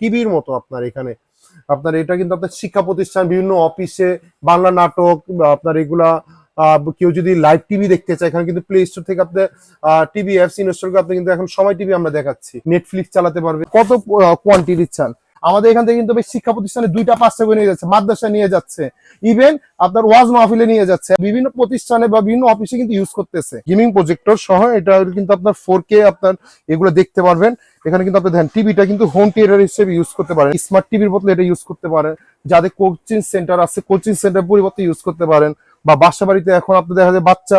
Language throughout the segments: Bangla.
টিভির মতো আপনার এখানে। আপনার এটা কিন্তু আপনার শিক্ষা প্রতিষ্ঠান বিভিন্ন অফিসে বাংলা নাটক, আপনার এগুলা কেউ যদি লাইভ টিভি দেখতে চায়, এখানে কিন্তু প্লে স্টোর থেকে আপনি টিভি অ্যাপস ইনস্টল করে আপনি কিন্তু এখন সময় টিভি আমরা দেখাচ্ছি। নেটফ্লিক্স চালাতে পারবে। কত কোয়ান্টিটি চান? আমাদের এখান থেকে কিন্তু শিক্ষা প্রতিষ্ঠানে দুইটা করে নিয়ে যাচ্ছে মাদ্রাসা নিয়ে যাচ্ছে। ইভেন আপনার ওয়াজ মাহফিলে নিয়ে যাচ্ছে। বিভিন্ন প্রতিষ্ঠানে বা বিভিন্ন অফিসে কিন্তু ইউজ করতেছে। গেমিং প্রজেক্টর সহ এটা কিন্তু আপনার ফোর কে আপনার এগুলো দেখতে পারবেন। এখানে কিন্তু আপনি দেখেন টিভিটা কিন্তু হোম থিয়েটার হিসেবে ইউজ করতে পারেন। স্মার্ট টিভির বদলে এটা ইউজ করতে পারেন। যাদের কোচিং সেন্টার আছে কোচিং সেন্টার পরিবর্তে ইউজ করতে পারেন। বা বাসা বাড়িতে এখন আপনি দেখা যায় বাচ্চা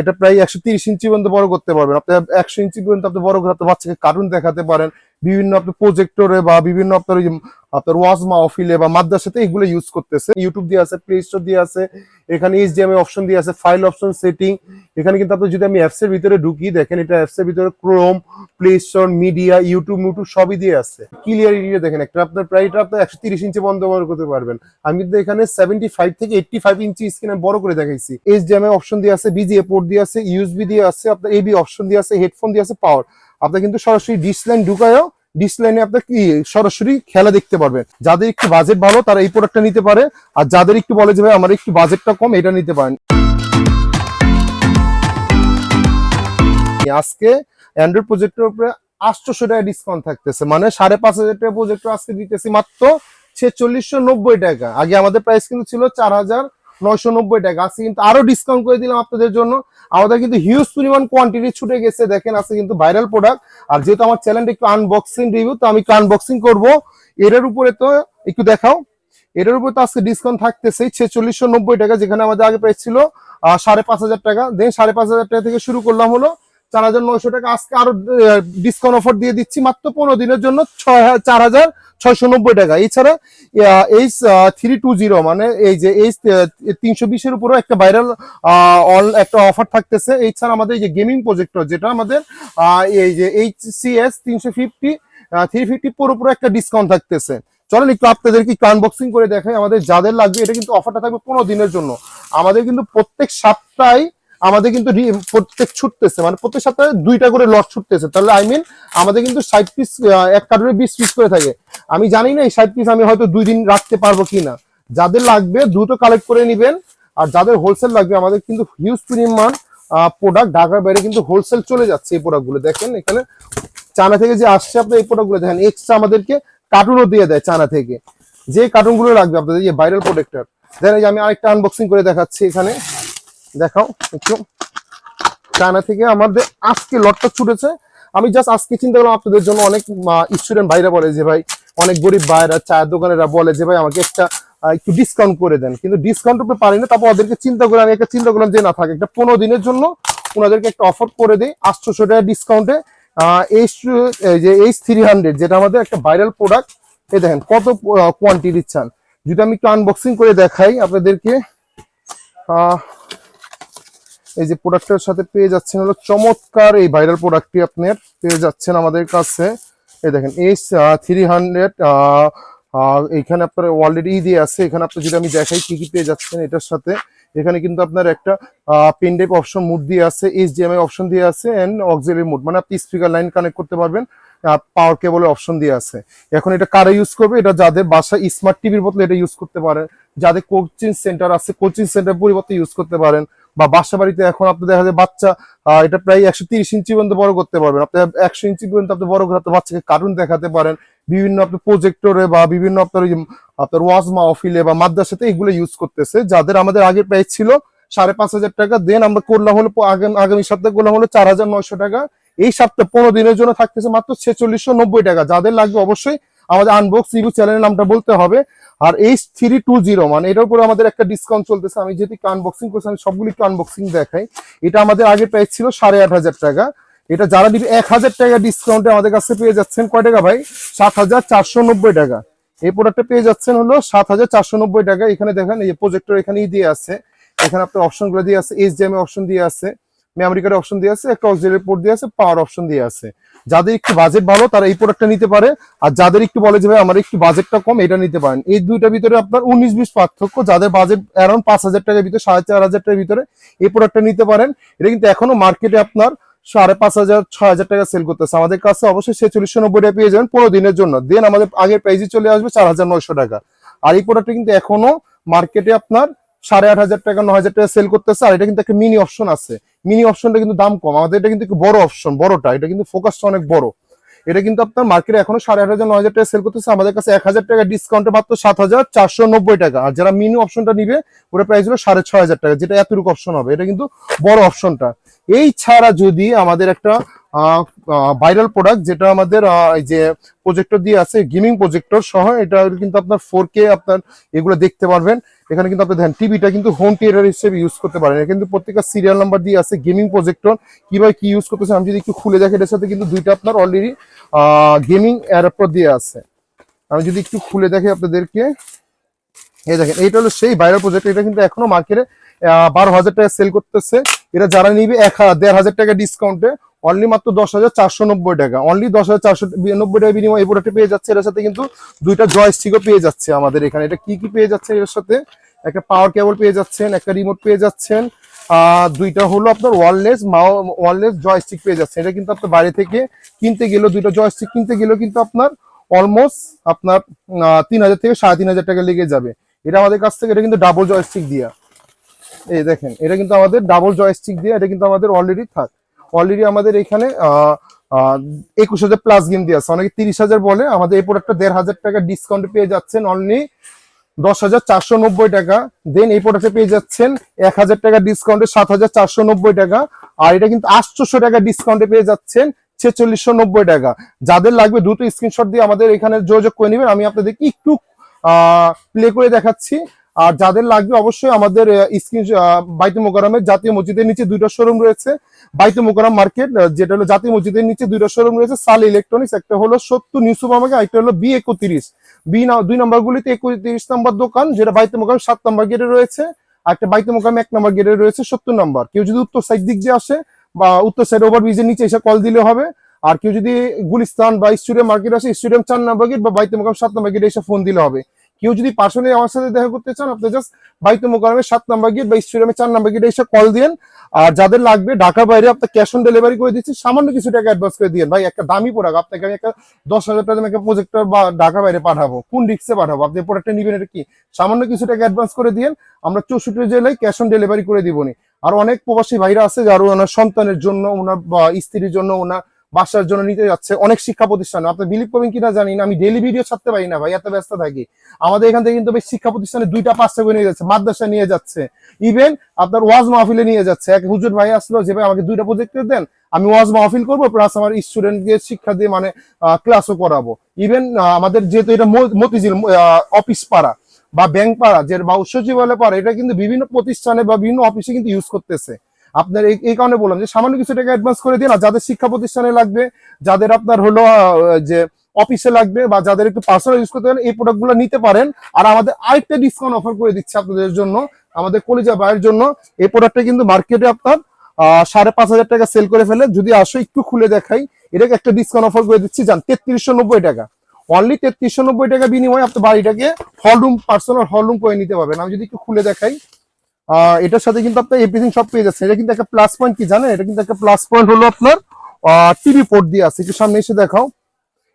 এটা প্রায় একশো তিরিশ ইঞ্চি পর্যন্ত বড় করতে পারবেন। আপনি একশো ইঞ্চি পর্যন্ত আপনি বড় করে বাচ্চাকে কার্টুন দেখাতে পারেন। বিভিন্ন আপনার প্রজেক্টরে বা বিভিন্ন আপনার আপনার ওয়াজ মাহফিলে বা মাদ্রাসাতে এগুলো ইউজ করতেছে। ইউটিউব দিয়ে আছে প্লে স্টোর দিয়ে আছে, এখানে এইচডিএমআই অপশন দিয়ে আছে ফাইল অপশন সেটিং এখানে কিন্তু আপনি যদি আমি অ্যাপস এর ভিতরে ঢুকি, দেখেন এটা অ্যাপস এর ভিতরে Chrome Play Store media YouTube YouTube সবই দিয়ে আছে। ক্লিয়ারিটি দেখেন একটা, আপনার প্রায় এটা আপনার একশো তিরিশ ইঞ্চি বন্ধ করতে পারবেন। আমি কিন্তু এখানে সেভেন্টি ফাইভ থেকে এইটটি ফাইভ ইঞ্চি স্ক্রিনে বড় করে দেখাইছি। এইচডিএমআই অপশন দিয়ে আছে বিজিএ পোর্ট দিয়ে আছে ইউএসবি দিয়ে আছে, আপনার এবি অপশন দিয়ে আছে হেডফোন দিয়ে আছে পাওয়ার আপনি কিন্তু সরাসরি ডিসলাইন ঢুকায়ও ডিশ লাইনে আপনি কি সরাসরি খেলা দেখতে পারবেন। যাদের একটু বাজেট ভালো, তারা এই প্রোডাক্টটা নিতে পারে। আর যাদের একটু বলে যে, ভাই, আমার একটু বাজেটটা কম, এটা নিতে পারেন। আজকে অ্যান্ড্রয়েড প্রজেক্টের উপরে আটশোশো টাকা ডিসকাউন্ট থাকতেছে। মানে সাড়ে পাঁচ হাজার টাকা প্রজেক্টর আজকে দিতেছি মাত্র ছেচল্লিশশো নব্বই টাকা। আগে আমাদের প্রাইস কিন্তু ছিল চার হাজার নয়শো নব্বই টাকা। আজকে কিন্তু আরও ডিসকাউন্ট করে দিলাম আপনাদের জন্য। আমাদের কিন্তু হিউজ পরিমাণ কোয়ান্টিটি ছুটে গেছে। দেখেন, আজকে কিন্তু ভাইরাল প্রোডাক্ট আর যেহেতু আমার চ্যানেলটা একটু আনবক্সিং রিভিউ তো আমি একটু আনবক্সিং করব। এটার উপরে তো একটু দেখাও। এটার উপর তো আজকে ডিসকাউন্ট থাকতেছে ছেচল্লিশশো নব্বই টাকা, যেখানে আমাদের আগে প্রাইস সাড়ে পাঁচ হাজার টাকা। দেন সাড়ে পাঁচ হাজার টাকা থেকে শুরু করলাম হলো চার হাজার নয়শো টাকা আজকে আরও ডিসকাউন্ট অফার দিয়ে দিচ্ছি মাত্র পনেরো দিনের জন্য ছয় চার হাজার ছয়শো নব্বই টাকা। এছাড়া এইচ থ্রি টু জিরো মানে এই যে এইচ তিনশো বিশের উপরও একটা ভাইরাল একটা অফার থাকতেছে। এছাড়া আমাদের এই যে গেমিং প্রজেক্টর যেটা আমাদের এই যে এইচ সি এস তিনশো ফিফটি থ্রি ফিফটি পুরো একটা ডিসকাউন্ট থাকতেছে। চলেন একটু আপনাদেরকে একটু আনবক্সিং করে দেখাই। আমাদের যাদের লাগবে, এটা কিন্তু অফারটা থাকবে পনেরো দিনের জন্য। আমাদের কিন্তু প্রত্যেক সপ্তাহে আমাদের কিন্তু প্রত্যেক ছুটতেছে মানে প্রত্যেক সপ্তাহে দুইটা করে লট ছুটতেছে। তাহলে আই মিন আমাদের কিন্তু ষাট পিস এক কার্টুনে বিশ পিস করে থাকে। আমি জানি না এই ষাট পিস আমি হয়তো দুই দিন রাখতে পারব কিনা যাদের লাগবে, দ্রুত কালেক্ট করে নিবেন। আর যাদের হোলসেল লাগবে, আমাদের কিন্তু হিউজ পরিমাণ প্রোডাক্ট ঢাকার বাইরে কিন্তু হোলসেল চলে যাচ্ছে এই প্রোডাক্টগুলো দেখেন, এখানে চানা থেকে যে আসছে আপনার এই প্রোডাক্টগুলো দেখেন এক্সট্রা আমাদেরকে কার্টুনও দিয়ে দেয় চায়না থেকে। যে কার্টুনগুলো লাগবে আপনাদের যে ভাইরাল প্রোডাক্টার দেখেন আমি আরেকটা আনবক্সিং করে দেখাচ্ছি এখানে। দেখাও একটু। চায়না থেকে আমাদের আজকে লটটা ছুটেছে। আমি জাস্ট আজকে চিন্তা করলাম আপনাদের জন্য অনেক স্টুডেন্ট ভাইরা বলে যে, ভাই, অনেক গরিব ভাইরা চায়ের দোকানেরা বলে যে, ভাই, আমাকে একটা একটু ডিসকাউন্ট করে দেন। কিন্তু ডিসকাউন্ট উপরে পারি না তারপর ওদেরকে চিন্তা করে আমি একটা চিন্তা করলাম যে, না, থাকে, একটা পনেরো দিনের জন্য ওনাদেরকে একটা অফার করে দিই আটশোশো টাকা ডিসকাউন্টে এইচ যে এইচ থ্রি হান্ড্রেড যেটা আমাদের একটা ভাইরাল প্রোডাক্ট এই দেখেন কত কোয়ান্টিটি চান যদি আমি একটু আনবক্সিং করে দেখাই আপনাদেরকে এই যে প্রোডাক্টের সাথে পেয়ে যাচ্ছেন হলো চমৎকার এই ভাইরাল প্রোডাক্টটি আপনার, পেয়ে যাচ্ছেন আমাদের কাছে। এই দেখেন এইচ থ্রি হান্ড্রেড এইখানে আপনার অলরেডি দিয়ে আছে। এখানে আপনি যদি আমি দেখাই কি কি পেয়ে যাচ্ছেন এটার সাথে, এখানে কিন্তু আপনার একটা পেন ড্রাইভ অপশন মুড দিয়ে আছে এইচডিএমআই অপশন দিয়ে আছে এন্ড অক্সিলারি মুড মানে আপনি স্পিকার লাইন কানেক্ট করতে পারবেন পাওয়ার কেবলের অপশন দিয়ে আছে। এখন এটা কারা ইউজ করবে? এটা যাদের বাসায় স্মার্ট টিভির বদলে এটা ইউজ করতে পারেন যাদের কোচিং সেন্টার আছে কোচিং সেন্টার পরিবর্তে ইউজ করতে পারেন। বা বাসা বাড়িতে এখন আপনি দেখা যায় বাচ্চা এটা প্রায় একশো তিরিশ ইঞ্চি পর্যন্ত বড় করতে পারবেন। আপনি একশো ইঞ্চি পর্যন্ত আপনি বড় করে আপনার বাচ্চাকে কার্টুন দেখাতে পারেন। বিভিন্ন আপনি প্রজেক্টরে বা বিভিন্ন আপনার আপনার ওয়াজ মাহফিলে বা মাদ্রাসাতে এগুলো ইউজ করতেছে। যাদের আমাদের আগের প্রাইস ছিল সাড়ে পাঁচ হাজার টাকা দেন আমরা করলাম হলো আগামী সপ্তাহে করলাম হলো চার হাজার নয়শো টাকা। এই সপ্তাহে পনেরো দিনের জন্য থাকতেছে মাত্র ছেচল্লিশশো নব্বই টাকা। যাদের লাগবে অবশ্যই আমাদের আনবক্স রিভিউ চ্যানেলের নামটা বলতে হবে। আর এইচ থ্রি টু জিরো মানে এটার উপরে আমাদের একটা ডিসকাউন্ট চলতেছে। আমি যেহেতু আনবক্সিং করছি, আমি সবগুলি একটু আনবক্সিং দেখাই। এটা আমাদের আগে প্রাইস ছিল সাড়ে আট হাজার টাকা। এটা যারা দিবে এক হাজার টাকা ডিসকাউন্টে আমাদের কাছে পেয়ে যাচ্ছেন, কয় টাকা ভাই? সাত হাজার চারশো নব্বই টাকা। এই প্রোডাক্টটা পেয়ে যাচ্ছেন হলো সাত হাজার চারশো নব্বই টাকা। এখানে দেখেন এই প্রজেক্টর এখানেই দিয়ে আছে। এখানে আপনার অপশনগুলো দিয়ে আছে এইচডিএমআই অপশন দিয়ে আছে। মেমোরি অপশন দিয়ে আছে, একটা অক্সিলারি পোর্ট দিয়ে আছে পাওয়ার অপশন দিয়ে আছে। যাদের একটু বাজেট ভালো, তারা এই প্রোডাক্টটা নিতে পারে। আর যাদের একটু বলে যে, ভাই, আমার একটু বাজেটটা কম, এটা নিতে পারেন। এই দুইটার ভিতরে আপনার উনিশ বিশ পার্থক্য। যাদের বাজেট অ্যারাউন্ড পাঁচ হাজার টাকার ভিতরে, সাড়ে চার হাজার টাকার ভিতরে, এই প্রোডাক্টটা নিতে পারেন। এটা কিন্তু এখনও মার্কেটে আপনার সাড়ে পাঁচ হাজার, ছয় হাজার টাকা সেল করতেছে। আমাদের কাছে অবশ্যই ছেচল্লিশশো নব্বই টাকা পেয়ে যাবেন পনেরো দিনের জন্য। দেন আমাদের আগের প্রাইসে চলে আসবে চার হাজার নয়শো টাকা। আর এই প্রোডাক্টটা কিন্তু এখনও মার্কেটে আপনার সাড়ে আট হাজার টাকা ন হাজার টাকা সেল করতেছে। আর এটা কিন্তু একটা মিনি অপশন আছে। মিনি অপশনটা কিন্তু দাম কম। আমাদের এটা কিন্তু বড় অপশন বড়টা। এটা কিন্তু ফোকাসটা অনেক বড়। এটা কিন্তু আপনার মার্কেটে এখনও সাড়ে আট হাজার ন হাজার টাকা সেল করতেছে। আমাদের কাছে এক হাজার টাকা ডিসকাউন্টে মাত্র সাত হাজার চারশো নব্বই টাকা। আর যারা মিনি অপশনটা নিবে ওটা প্রাইস হলো সাড়ে ছয় হাজার টাকা, যেটা এতটুকু অপশন হবে। এটা কিন্তু বড় অপশনটা এই ছাড়া যদি আমাদের একটা ভাইরাল প্রোডাক্ট যেটা আমাদের যে প্রজেক্টর দিয়ে আছে গেমিং প্রজেক্টর সহ, এটা কিন্তু আপনার ফোর কে আপনার এগুলো দেখতে পারবেন। এখানে কিন্তু আপনি দেখেন টিভিটা কিন্তু হোম থিয়েটার হিসেবে ইউজ করতে পারেন। কিন্তু প্রত্যেকটা সিরিয়াল নাম্বার দিয়ে আছে গেমিং প্রজেক্টর কীভাবে কি ইউজ করতেছে আমি যদি একটু খুলে দেখি, এটার সাথে কিন্তু দুইটা আপনার অলরেডি গেমিং অ্যাডাপ্টার দিয়ে আছে। আমি যদি একটু খুলে দেখি আপনাদেরকে, এই দেখেন, এইটা হলো সেই ভাইরাল প্রজেক্ট এটা কিন্তু এখনও মার্কেটে বারো হাজার টাকা সেল করতেছে। এটা যারা নিবে, এক দেড় হাজার টাকা ডিসকাউন্টে অনলি মাত্র দশ হাজার চারশো নব্বই টাকা। অনলি দশ হাজার চারশো নব্বই টাকা বিনিময় এই প্রোডাক্টে পেয়ে যাচ্ছে। এর সাথে কিন্তু দুইটা জয়স্টিকও পেয়ে যাচ্ছে আমাদের এখানে। এটা কি কি পেয়ে যাচ্ছে এর সাথে? একটা পাওয়ার কেবল পেয়ে যাচ্ছেন, একটা রিমোট পেয়ে যাচ্ছেন দুইটা হলো আপনার ওয়ারলেস ওয়ারলেস জয়স্টিক পেয়ে যাচ্ছে এটা কিন্তু আপনার বাইরে থেকে কিনতে গেলেও দুইটা জয়স্টিক কিনতে গেলেও কিন্তু আপনার অলমোস্ট আপনার তিন হাজার থেকে সাড়ে তিন হাজার টাকা লেগে যাবে। এটা আমাদের কাছ থেকে, এটা কিন্তু ডাবল জয়স্টিক দিয়া। এই দেখেন, এটা কিন্তু আমাদের ডাবল জয়স্টিক দিয়ে, এটা কিন্তু আমাদের অলরেডি থাক। অলরেডি আমাদের এখানে একুশ হাজার প্লাস গেম দিয়ে আছে। অনেকে তিরিশ হাজার বলে, আমাদের এই প্রোডাক্টটা দেড় হাজার টাকা ডিসকাউন্ট পেয়ে যাচ্ছেন অনলি দশ হাজার চারশো নব্বই টাকা। দেন এই প্রোডাক্টে পেয়ে যাচ্ছেন এক হাজার টাকা ডিসকাউন্টে সাত হাজার চারশো নব্বই টাকা। আর এটা কিন্তু আটশোশো টাকা ডিসকাউন্টে পেয়ে যাচ্ছেন ছেচল্লিশশো নব্বই টাকা। যাদের লাগবে দ্রুত স্ক্রিনশট দিয়ে আমাদের এখানে যোগাযোগ করে নেবেন। আমি আপনাদেরকে একটু প্লে করে দেখাচ্ছি। আর যাদের লাগবে অবশ্যই আমাদের স্ক্রিন বাইতে মোকারমের জাতীয় মসজিদের নিচে দুইটা শোরুম রয়েছে। বাইতে মোকারম মার্কেট যেটা হলো জাতীয় মসজিদের নিচে দুইটা শোরুম রয়েছে, সাল ইলেকট্রনিক্স একটা হলো সত্তর নিউ সুপার মার্কেট একটা হলো বি একত্রিশ। বি দুই নম্বর গুলিতে একত্রিশ নম্বর দোকান, যেটা বাইতে মোকারম সাত নম্বর গেটে রয়েছে একটা বাইতে মোকারম এক নম্বর গেটে রয়েছে সত্তর নম্বর। কেউ যদি উত্তর সাইড দিক দিয়ে আসে বা উত্তর সাইড ওভার ব্রিজের নিচে এসে কল দিলে হবে, আর কেউ যদি গুলিস্তান বা স্টুডিয়াম মার্কেট আসে, স্টুডিয়াম চার নম্বর গেট বা বাইতে মোকাম সাত নম্বর গেটে এসে ফোন দিলে হবে। কেউ যদি পার্সোনালি আমার সাথে দেখা করতে চান, আপনি জাস্ট বাইতে মোকামের সাত নাম্বার গেট বা স্টুডিয়ামের চার নাম্বার গেটে এসে কল দিন আর যাদের লাগবে ঢাকার বাইরে আপনার ক্যাশ অন ডেলিভারি করে দিচ্ছি। সামান্য কিছু টাকা অ্যাডভান্স করে দিন ভাই, একটা দামি প্রোডাক্ট আপনাকে আমি একটা দশ হাজার টাকা একটা প্রজেক্টর বা ঢাকার বাইরে পাঠাবো। কোন রিক্সে পাঠাবো? আপনি প্রোডাক্টটা নিবেন এটা কি? সামান্য কিছু টাকা অ্যাডভান্স করে দিন আমরা চৌষট্টি জেলায় ক্যাশ অন ডেলিভারি করে দিবনি আর অনেক প্রবাসী ভাইরা আছে যারা ওনার সন্তানের জন্য, ওনার স্ত্রীর জন্য, ওনার বাসার জন্য নিতে যাচ্ছে অনেক শিক্ষা প্রতিষ্ঠান। আপনি বিলিভ করবেন কিনা জানি না, আমি ডেলি ভিডিও ছাড়তে পারি না ভাই, এত ব্যস্ত থাকি। আমাদের এখান থেকে কিন্তু শিক্ষা প্রতিষ্ঠানে দুইটা পাঁচটা করে নিয়ে যাচ্ছে মাদ্রাসা নিয়ে যাচ্ছে। ইভেন আপনার ওয়াজ মাহফিলে নিয়ে যাচ্ছে। এক হুজুর ভাই আসলো যে, ভাই, আমাকে দুইটা প্রজেক্ট দেন, আমি ওয়াজ মাহফিল করব প্লাস আমার স্টুডেন্টকে শিক্ষা দিয়ে মানে ক্লাসও করাবো। ইভেন আমাদের যেহেতু এটা মতিঝিল অফিস পাড়া বা ব্যাংক পাড়া, যে বা সচিবালয় পাড়া, এটা কিন্তু বিভিন্ন প্রতিষ্ঠানে বা বিভিন্ন অফিসে কিন্তু ইউজ করতেছে। আপনার এই- কারণে বললাম যে সামান্য কিছু টাকা অ্যাডভান্স করে দিন আর যাদের শিক্ষা প্রতিষ্ঠানে লাগবে, যাদের আপনার হলো যে অফিসে লাগবে বা যাদের একটু পার্সোনাল ইউজ করতে এই প্রোডাক্টগুলো নিতে পারেন। আর আমাদের আরেকটা ডিসকাউন্ট অফার করে দিচ্ছে আপনাদের জন্য, আমাদের কলিজা ভাইয়ের জন্য। এই প্রোডাক্টটা কিন্তু মার্কেটে আপনার সাড়ে পাঁচ হাজার টাকা সেল করে ফেলে। যদি আসো একটু খুলে দেখাই, এটাকে একটা ডিসকাউন্ট অফার করে দিচ্ছি যান তেত্রিশশো নব্বই টাকা। অনলি তেত্রিশশো নব্বই টাকা বিনিময়ে আপনি বাড়িটাকে hall room personal hall room করে নিতে পারবেন। আমি যদি একটু খুলে দেখাই আহ, এটার সাথে কিন্তু আপনার এভরিথিং সব পেয়ে যাচ্ছে এটা কিন্তু একটা প্লাস পয়েন্ট কি জানেন? এটা কিন্তু একটা প্লাস পয়েন্ট হলো আপনার টিভি পোর্ট দিয়ে আছে। একটু সামনে এসে দেখাও।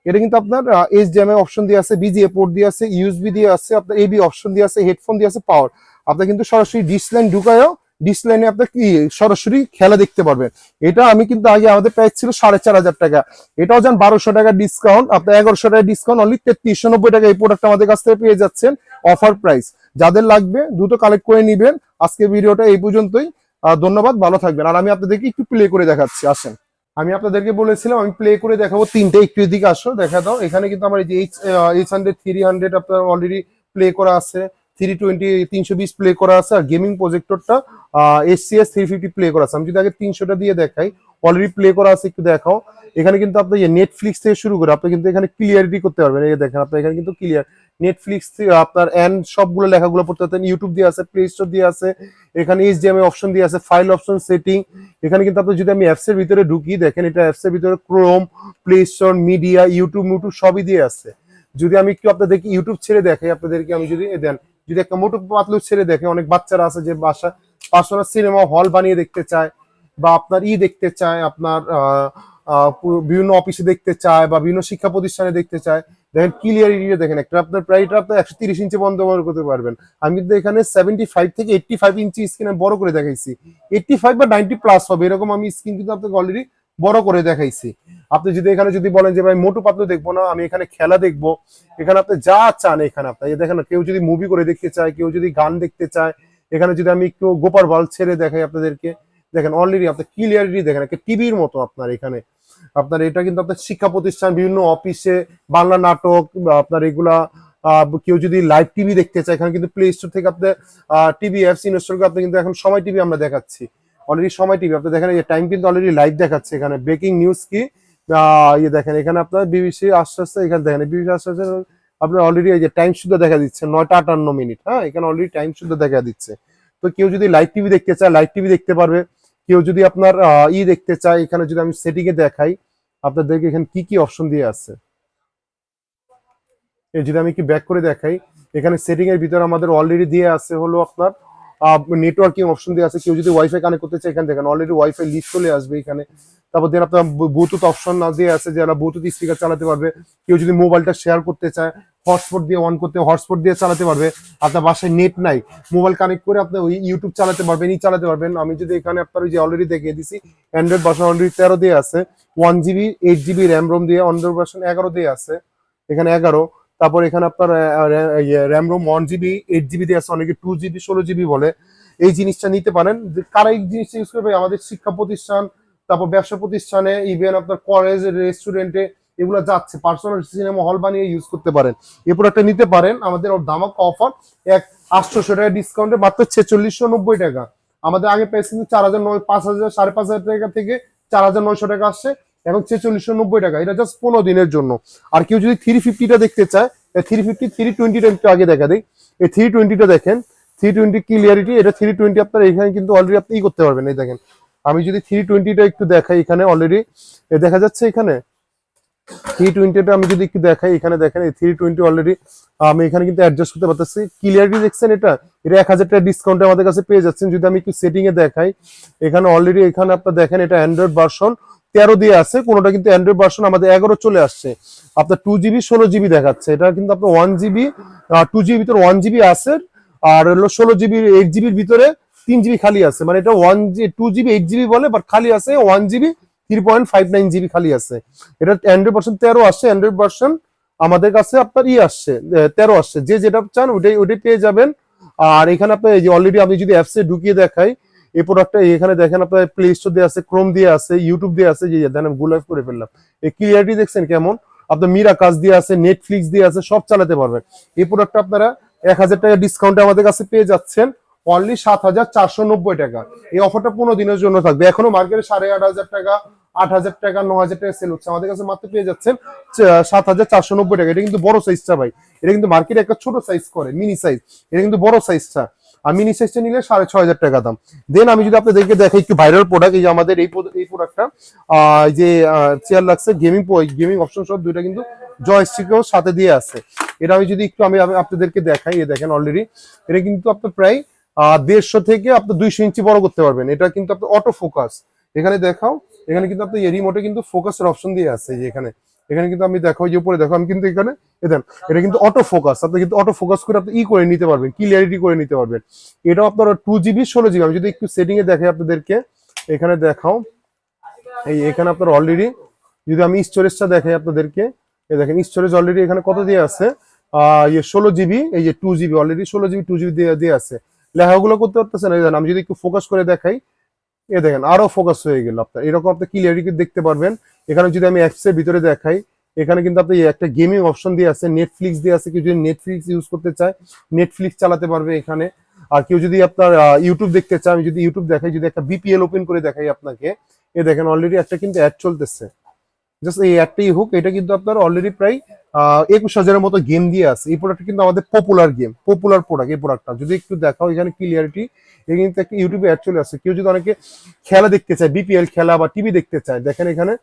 এটা কিন্তু আপনার এইচ এইচডিএমআই অপশন দিয়ে আছে বিজিএ পোর্ট দিয়ে আছে ইউএসবি দিয়ে আছে আপনার এবি অপশন দিয়ে আছে হেডফোন দিয়ে আছে পাওয়ার আপনার কিন্তু সরাসরি ডিস লাইন ঢুকায়ও ডিস লাইনে আপনার কি সরাসরি খেলা দেখতে পারবেন। এটা আমি কিন্তু আগে আমাদের প্রাইস ছিল সাড়ে চার হাজার টাকা। এটাও যান বারোশো টাকা ডিসকাউন্ট আপনার এগারোশো টাকা ডিসকাউন্ট অনলি তেত্রিশশো নব্বই টাকা এই প্রোডাক্ট আমাদের কাছ থেকে পেয়ে যাচ্ছেন অফার প্রাইস যাদের লাগবে দ্রুত কালেক্ট করে নিবেন। আজকে ভিডিওটা এই পর্যন্তই। ধন্যবাদ, ভালো থাকবেন। আর আমি আপনাদেরকে একটু প্লে করে দেখাচ্ছি, আসেন। আমি আপনাদেরকে বলেছিলাম, আমি প্লে করে দেখাবো তিনটে, একটু এদিকে আসো, দেখা দাও। এখানে কিন্তু আমার এই যে এইচ হান্ড্রেড থ্রি হান্ড্রেড আপনার অলরেডি প্লে করা আছে। থ্রি টোয়েন্টি, তিনশো বিশ প্লে করা আছে আর gaming প্রজেক্টরটা S C S three fifty play করা আছে। আমি যদি আগে তিনশোটা দিয়ে দেখাই অলরেডি প্লে করা আছে, একটু দেখাও। এখানে কিন্তু আপনি নেটফ্লিক্স থেকে শুরু করে আপনি কিন্তু এখানে ক্লিয়ারিটি করতে পারবেন। এই দেখেন, আপনার এখানে কিন্তু ক্লিয়ার নেটফ্লিক্স আপনার এন্ড সবগুলো লেখাগুলো পড়তে পারতেন। ইউটিউব দিয়ে আছে প্লে স্টোর দিয়ে আছে, এখানে এইচডিএমআই অপশন দিয়ে আছে ফাইল অপশন সেটিং এখানে কিন্তু আপনি যদি আমি অ্যাপসের ভিতরে ঢুকি, দেখেন এটা অ্যাপসের ভিতরে Chrome Play Store media YouTube YouTube সবই দিয়ে আছে। যদি আমি একটু আপনাদেরকে ইউটিউব ছেড়ে দেখাই, আপনাদেরকে আমি যদি দেন যদি একটা মোটু পাতলু ছেড়ে দেখে, অনেক বাচ্চারা আছে যে বাসা পার্সোনাল সিনেমা হল বানিয়ে দেখতে চায়, বা আপনার ই দেখতে চায়, আপনার বিভিন্ন অফিসে দেখতে চায়, বা বিভিন্ন শিক্ষা প্রতিষ্ঠানে দেখতে চায়, দেখেন ক্লিয়ারিটি দেখেন, একটা আপনার প্রায় এটা আপনার একশো তিরিশ ইঞ্চি বন্ধ করতে পারবেন। আমি কিন্তু এখানে সেভেন্টি ফাইভ থেকে এইটটি ফাইভ ইঞ্চি স্ক্রিন বড় করে দেখাইছি। এইটটি ফাইভ বা নাইনটি প্লাস হবে, এরকম আমি স্ক্রিন কিন্তু আপনাকে অলরেডি বড় করে দেখাইছি। আপনি যদি এখানে যদি বলেন যে, ভাই, মোটু পাতলু দেখব না, আমি এখানে খেলা দেখব, এখানে আপনি যা চান এখানে আপনার। দেখেন কেউ যদি মুভি করে দেখতে চায়, কেউ যদি গান দেখতে চায়, এখানে যদি আমি একটু গোপার বাল ছেড়ে দেখাই আপনাদেরকে। দেখেন অলরেডি আপনার ক্লিয়ারিটি দেখেন, একটা টিভির মতো আপনার এখানে। আপনার এটা কিন্তু আপনার শিক্ষা প্রতিষ্ঠান, বিভিন্ন অফিসে বাংলা নাটক আপনার এগুলা কেউ যদি লাইভ টিভি দেখতে চায়, এখানে কিন্তু প্লে স্টোর থেকে আপনার টিভি অ্যাপস ইনস্টল করে আপনি কিন্তু এখন সময় টিভি আমরা দেখাচ্ছি। অলরেডি সময় টিভি। আপনি দেখেন এই টাইম কিন্তু অলরেডি লাইভ দেখাচ্ছে এখানে। ব্রেকিং নিউজ কি? ইয়ে দেখেন, এখানে আপনার বিবিসি আস্তে আস্তে এখানে দেখেন বিবিসি আস্তে আস্তে আপনার অলরেডি এই যে টাইম শুদ্ধ দেখা দিচ্ছে, নয়টা আটান্ন মিনিট। হ্যাঁ এখানে অলরেডি টাইম শুদ্ধ দেখা দিচ্ছে। তো কেউ যদি লাইভ টিভি দেখতে চায় লাইভ টিভি দেখতে পারবে। কেউ যদি আপনার ই দেখতে চায়, এখানে যদি আমি সেটিং এ দেখাই, আপনাদেরকে এখানে কি কি অপশন দিয়ে আছে? যদি আমি কি ব্যাক করে দেখাই, এখানে সেটিং এর ভিতরে আমাদের অলরেডি দিয়ে আছে হলো আপনার নেটওয়ার্কিং অপশন দিয়ে আছে। কেউ যদি ওয়াইফাই কানেক্ট করতে চায় এখানে, দেখেন অলরেডি ওয়াইফাই লিস্ট চলে আসবে এখানে। তারপর দেন আপনার ব্লুটুথ অপশন না দিয়ে আছে, যারা ব্লুটুথ স্পিকার চালাতে পারবে। কেউ যদি মোবাইলটা শেয়ার করতে চায় হটস্পট দিয়ে অন করতে হটস্পট দিয়ে চালাতে পারবে। আপনার বাসায় নেট নাই। মোবাইল কানেক্ট করে আপনি ওই ইউটিউব চালাতে পারবেন ই চালাতে পারবেন। আমি যদি এখানে আপনার ওই যে অলরেডি দেখিয়ে দিছি অ্যান্ড্রয়েড ভার্সন অলরেডি তেরো দিয়ে আছে। One GB eight GB RAM ROM দিয়ে অ্যান্ড্রয়েড ভার্সন এগারো দিয়ে আছে। এখানে এগারো। তারপর এখানে আপনার RAM ROM one GB eight GB দিয়ে আছে, অনেকে টু জিবি ষোলো জিবি বলে। এই জিনিসটা নিতে পারেন। কারা এই জিনিসটা ইউজ করবে? আমাদের শিক্ষা প্রতিষ্ঠান, তারপর ব্যবসা প্রতিষ্ঠানে ইভেন আপনার কলেজ রেস্টুরেন্টে এগুলো যাচ্ছে। পার্সোনাল সিনেমা হল বানিয়ে ইউজ করতে পারেন। এই প্রোডাক্টটা নিতে পারেন। আমাদের ওর দামক অফার এক আটশোশো টাকা ডিসকাউন্টে মাত্র ছেচল্লিশশো নব্বই টাকা। আমাদের আগে প্রাইস কিন্তু চার হাজার নয়, পাঁচ হাজার, সাড়ে পাঁচ হাজার টাকা থেকে চার হাজার নয়শো টাকা আসছে। এখন ছেচল্লিশশো নব্বই টাকা, এটা জাস্ট পনেরো দিনের জন্য। আর কেউ যদি থ্রি ফিফটিটা দেখতে চায় থ্রি ফিফটি থ্রি টোয়েন্টিটা একটু আগে দেখা দেয় এই থ্রি টোয়েন্টিটা দেখেন থ্রি টোয়েন্টি ক্লিয়ারিটি এটা থ্রি টোয়েন্টি আপনার এখানে কিন্তু অলরেডি আপনি ই করতে পারবেন। এই দেখেন, আমি যদি থ্রি টোয়েন্টিটা একটু দেখাই এখানে অলরেডি দেখা যাচ্ছে এখানে থ্রি টোয়েন্টিটা আমি যদি একটু দেখাই, এখানে দেখেন, এই থ্রি টোয়েন্টি অলরেডি আমি এখানে কিন্তু অ্যাডজাস্ট করতে পারতেছি। ক্লিয়ারিটি দেখছেন এটা? এটা এক হাজার টাকা ডিসকাউন্টে আমাদের কাছে পেয়ে যাচ্ছেন। যদি আমি একটু সেটিং এ দেখাই, এখানে অলরেডি এখানে আপনার দেখেন, এটা অ্যান্ড্রয়েড ভার্সন তেরো দিয়ে আছে, কোনোটা কিন্তু অ্যান্ড্রয়েড ভার্সন আমাদের এগারো চলে আসছে। আপনার টু জিবি ষোলো জিবি দেখাচ্ছে। এটা কিন্তু আপনার ওয়ান জিবি টু জিবি ভিতরে ওয়ান জিবি আছে, আর হলো ষোলো জিবি এইট জিবির ভিতরে তিন জিবি খালি আছে। মানে এটা one G two GB eight GB বলে বাট খালি আছে one GB three point five nine GB খালি আছে। এটা অ্যান্ড্রয়েড ভার্সন তেরো আসছে অ্যান্ড্রয়েড ভার্সন আমাদের কাছে আপনার ই আসছে তেরো আসছে। যে যেটা চান ওটাই ওটাই পেয়ে যাবেন। আর এখানে আপনার অলরেডি আমি যদি অ্যাপসে ঢুকিয়ে দেখাই এই প্রোডাক্টটা এখানে দেখেন আপনার প্লে স্টোর দিয়ে আছে ক্রোম দিয়ে আছে ইউটিউব দিয়ে আছে, যে দেন আমি গুলাইভ করে ফেললাম। এই ক্লিয়ারিটি দেখছেন কেমন? আপনার মিরা কাজ দিয়ে আছে নেটফ্লিক্স দিয়ে আছে, সব চালাতে পারবেন। এই প্রোডাক্টটা আপনারা এক হাজার টাকা ডিসকাউন্টে আমাদের কাছে পেয়ে যাচ্ছেন। অনলি সাত হাজার চারশো নব্বই টাকা। এই অফারটা পনেরো দিনের জন্য থাকবে। এখনও মার্কেটে সাড়ে আট হাজার টাকা, আট হাজার টাকা, ন হাজার টাকা সেল হচ্ছে। আমাদের কাছে মাত্র পেয়ে যাচ্ছেন সাত হাজার চারশো নব্বই টাকা। এটা কিন্তু বড় সাইজটা ভাই। এটা কিন্তু মার্কেটে একটা ছোট সাইজ করে মিনি সাইজ এটা কিন্তু বড় সাইজটা আর মিনি সাইজটা নিলে সাড়ে ছয় হাজার টাকা দাম। দেন আমি যদি আপনাদেরকে দেখাই একটু ভাইরাল প্রোডাক্ট এই যে আমাদের এই এই প্রোডাক্টটা যে চেয়ার লাগছে গেমিং গেমিং অপশন সব দুইটা কিন্তু জয়স্টিকও সাথে দিয়ে আছে। এটা আমি যদি একটু আমি আমি আপনাদেরকে দেখাই, এই দেখেন অলরেডি এটা কিন্তু আপনার প্রায় দেড়শো থেকে আপনার দুইশো ইঞ্চি বড় করতে পারবেন। এটা কিন্তু আপনার অটো ফোকাস এখানে দেখাও, এখানে কিন্তু আপনি রিমোটে কিন্তু ফোকাসের অপশন দিয়ে আছে যে এখানে। এখানে কিন্তু আমি দেখো যে উপরে দেখো, আমি কিন্তু এখানে দেন এটা কিন্তু অটো ফোকাস আপনি কিন্তু অটো ফোকাস করে আপনি ই করে নিতে পারবেন ক্লিয়ারিটি করে নিতে পারবেন। এটাও আপনার টু জিবি ষোলো জিবি আমি যদি একটু সেটিং এ দেখাই আপনাদেরকে, এখানে দেখাও, এই এখানে আপনার অলরেডি যদি আমি স্টোরেজটা দেখাই আপনাদেরকে, এই দেখেন স্টোরেজ অলরেডি এখানে কত দিয়ে আছে? ইয়ে ষোলো জিবি এই যে টু জিবি অলরেডি ষোলো জিবি টু জিবি দিয়ে দিয়ে আছে। লেখাগুলো করতে পারতেছেন? এই দেখেন, আমি যদি একটু ফোকাস করে দেখাই এ দেখেন, আরও ফোকাস হয়ে গেল আপনার। এরকম আপনি ক্লিয়ারিটি দেখতে পারবেন। এখানে যদি আমি অ্যাপস এর ভিতরে দেখাই, এখানে কিন্তু আপনি একটা গেমিং অপশন দিয়ে আছে নেটফ্লিক্স দিয়ে আছে। কেউ যদি নেটফ্লিক্স ইউজ করতে চায় নেটফ্লিক্স চালাতে পারবে এখানে। আর কেউ যদি আপনার ইউটিউব দেখতে চায়, আমি যদি ইউটিউব দেখাই, যদি একটা বিপিএল ওপেন করে দেখাই আপনাকে, এ দেখেন অলরেডি একটা কিন্তু অ্যাড চলতেছে। জাস্ট এই অ্যাডটাই হোক, এটা কিন্তু আপনার অলরেডি প্রায় একুশ হাজারের মতো গেম দিয়ে আছে। এই প্রোডাক্ট কিন্তু আমাদের পপুলার গেম পপুলার প্রোডাক্ট এই প্রোডাক্টটা যদি একটু দেখাও, এখানে ক্লিয়ারিটি এখানে কিন্তু একটা ইউটিউবে অ্যাড চলে আসছে কেউ যদি অনেকে খেলা দেখতে চায় বিপিএল খেলা বা টিভি দেখতে চায়, দেখেন এখানে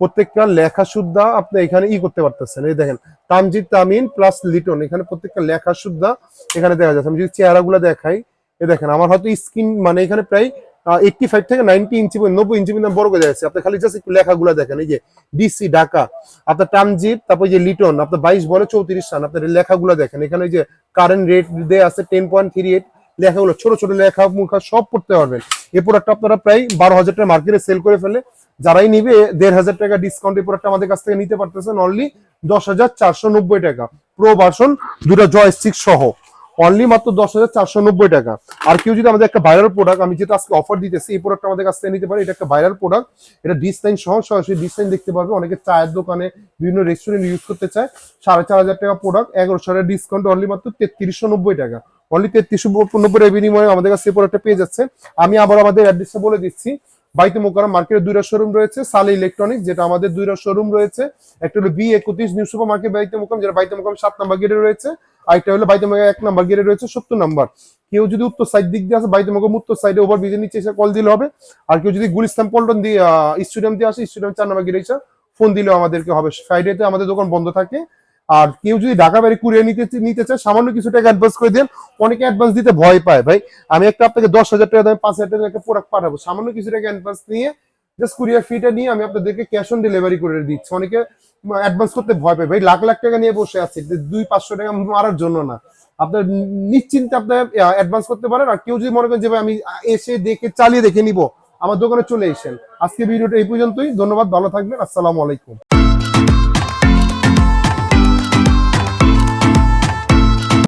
প্রত্যেকটা লেখা শুদ্ধা আপনি এখানে ই করতে পারতেছেন। এই দেখেন তামজিদ তামিন প্লাস লিটন এখানে প্রত্যেকটা লেখা শুদ্ধা এখানে দেখা যাচ্ছে। আমি যদি চেহারাগুলো দেখাই, এ দেখেন, আমার হয়তো স্ক্রিন মানে এখানে প্রায় এইটটি ফাইভ থেকে নাইনটি ইঞ্চি নব্বই ইঞ্চি পর্যন্ত বড় করে যাচ্ছে আপনি খালি জাস্ট একটু লেখাগুলো দেখেন, এই যে ডিসি ঢাকা আপনার ট্রানজিট তারপর যে লিটন আপনার বাইশ বলে চৌত্রিশ রান আপনার লেখাগুলো দেখেন। এখানে যে কারেন্ট রেট দেওয়া আছে টেন পয়েন্ট থ্রি এইট লেখাগুলো ছোট ছোট লেখা, মুখা সব পড়তে পারবেন। এই প্রোডাক্ট আপনারা প্রায় বারো হাজার টাকা মার্কেটে সেল করে ফেলে। যারাই নিবে, দেড় হাজার টাকা ডিসকাউন্ট এই প্রোডাক্ট আমাদের কাছ থেকে নিতে পারতেছেন অনলি দশ হাজার চারশো নব্বই টাকা। প্রো ভার্সন দুটো জয়স্টিক সহ। অনলি মাত্র দশ হাজার চারশো নব্বই টাকা। আর কেউ যদি আমাদের একটা ভাইরাল প্রোডাক্ট আমি যেটা আজকে অফার দিতেছি, এই প্রোডাক্ট আমাদের কাছ থেকে নিতে পারে, এটা একটা ভাইরাল প্রোডাক্ট এটা ডিজাইন সহ সরাসরি ডিজাইন দেখতে পারবে। অনেকে চায়ের দোকানে বিভিন্ন রেস্টুরেন্ট ইউজ করতে চায়। সাড়ে চার হাজার টাকা প্রোডাক্ট এগারোশো টাকা ডিসকাউন্ট অনলি মাত্র তেত্রিশশো নব্বই টাকা। অনলি তেত্রিশশো নব্বই টাকা বিনিময়ে আমাদের কাছে এই প্রোডাক্টটা পেয়ে যাচ্ছে। আমি আবার আমাদের অ্যাড্রেসটা বলে দিচ্ছি। বাইতে মোকারম মার্কেটের দুইটা শোরুম রয়েছে, সালে ইলেকট্রনিক যেটা আমাদের দুইটা শোরুম রয়েছে। একটা হলো বি একত্রিশ নিউ সুপার মার্কেট বাইতে মোকাম যেটা বাইতে মোকাম সাত নাম্বার গেটে রয়েছে। আর একটা হলো বাইতে মোকাম এক নাম্বার গেটে রয়েছে সত্তর নাম্বার। কেউ যদি উত্তর সাইড দিক দিয়ে আসে বাইতে মোকাম উত্তর সাইডে ওভার ব্রিজের নিচে এসে কল দিলে হবে। আর কেউ যদি গুলিস্তান পল্টন দিয়ে স্টেডিয়াম দিয়ে আসে স্টেডিয়াম চার নাম্বার গেটে ফোন দিলেও আমাদেরকে হবে। ফ্রাইডেতে আমাদের দোকান বন্ধ থাকে। আর কেউ যদি ঢাকা বাড়ি কুড়িয়ে নিতে নিতে চায়, সামান্য কিছু টাকা অ্যাডভান্স করে দেন অনেকে অ্যাডভান্স দিতে ভয় পায়। ভাই, আমি একটা আপনাকে দশ হাজার টাকা দামে পাঁচ হাজার টাকা প্রোডাক্ট পাঠাবো। সামান্য কিছু টাকা অ্যাডভান্স নিয়ে জাস্ট কুরিয়ার ফিটা নিয়ে আমি আপনাদেরকে ক্যাশ অন ডেলিভারি করে দিচ্ছি। অনেকে অ্যাডভান্স করতে ভয় পায়। ভাই, লাখ লাখ টাকা নিয়ে বসে আছে দুই পাঁচশো টাকা মারার জন্য না। আপনার নিশ্চিন্তে আপনার অ্যাডভান্স করতে পারেন। আর কেউ যদি মনে করেন যে, ভাই, আমি এসে দেখে, চালিয়ে দেখে নিব, আমার দোকানে চলে এসেন আজকে ভিডিওটা এই পর্যন্তই। ধন্যবাদ, ভালো থাকবেন। আসসালামু আলাইকুম।